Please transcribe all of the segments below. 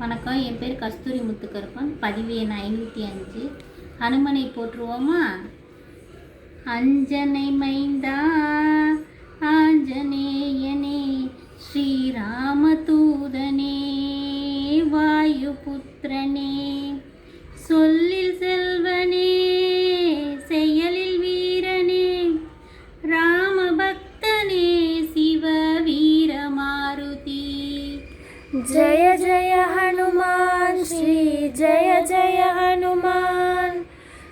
வணக்கம். என் பேர் கஸ்தூரி முத்துக்கருப்பன். பதிவு எண் ஐநூற்றி அஞ்சு. ஹனுமனை போற்றுவோமா? அஞ்சனை மைந்தா ஆஞ்சநேயனே ஸ்ரீராம தூதனே வாயு புத்திரனே சொல்லில் செல்வனே जय जय हनुमान श्री जय जय हनुमान।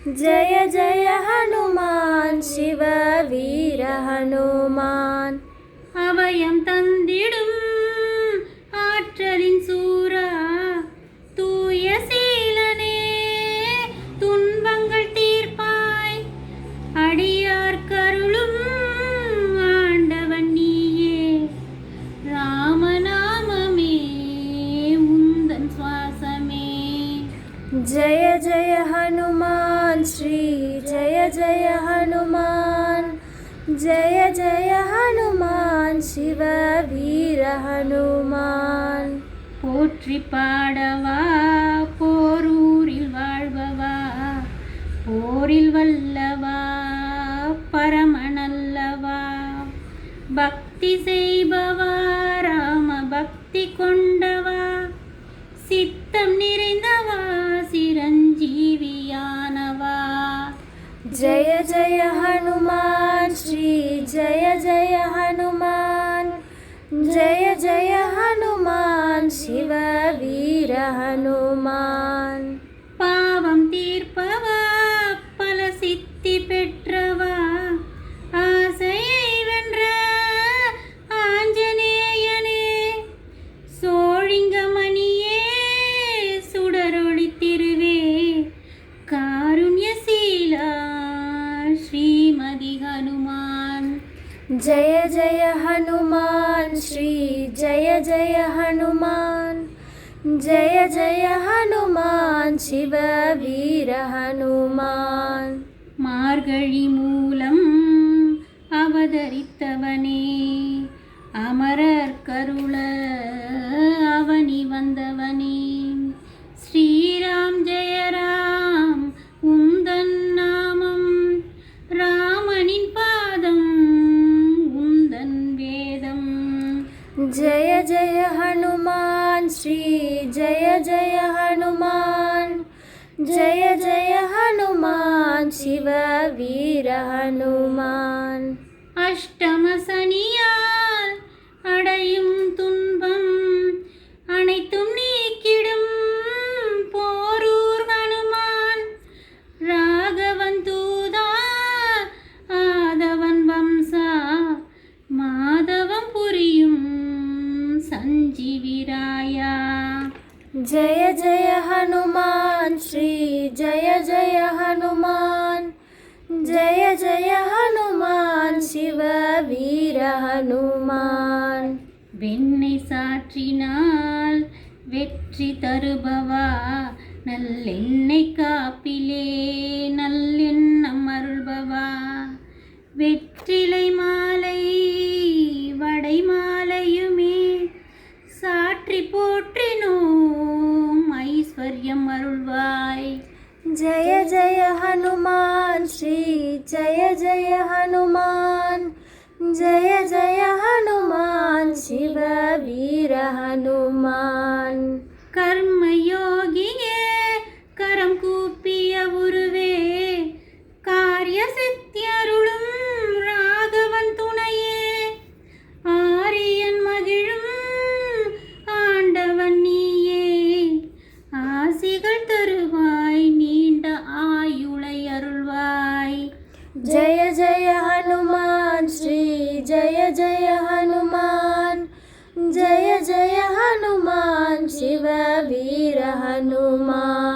जय जय हनुमान शिव वीर हनुमान ஜய ஜய ஹனுமான் ஸ்ரீ ஜய ஜய ஹனுமான் ஜய ஜய ஹனுமான் சிவ வீர ஹனுமான் போற்றி பாடவா போரூரில் வாழ்பவா போரில் வல்லவா பரமனல்லவா பக்தி செய்பவா ராம பக்தி கொண்டவா சித்தம் நிறைந்தவா. चिरञ्जीवी आनवा जय जय हनुमान् श्री जय जय हनुमान्। जय जय हनुमान् शिववीर हनुमान्। जय जय हनुमान श्री जय जय हनुमान जय जय हनुमान शिव वीर हनुमान மார்கழி மூலம் அவதரித்தவனே அமரர் கருள அவனி வந்தவனே ஸ்ரீராம் ஜெயராம் जय जय हनुमान, श्री जय जय हनुमान, जय जय हनुमान, शिव वीर हनुमान। अष्टम सनिया जय जय हनुमान श्री जय जय हनुमान जय जय हनुमान शिव वीर हनुमान வெண்ணை சாற்றினால் வெற்றி தருபவா நல்லெண்ணெய் காப்பிலே ஐஸ்வர்யம் அருள்வாய். ஜய ஜய ஹனுமான் ஸ்ரீ ஜய ஜய ஹனுமான். ஜய ஜய ஹனுமான் சிவ வீர ஹனுமான். கர்மயோ जय जय हनुमान् जय जय हनुमान् शिव वीर हनुमान्।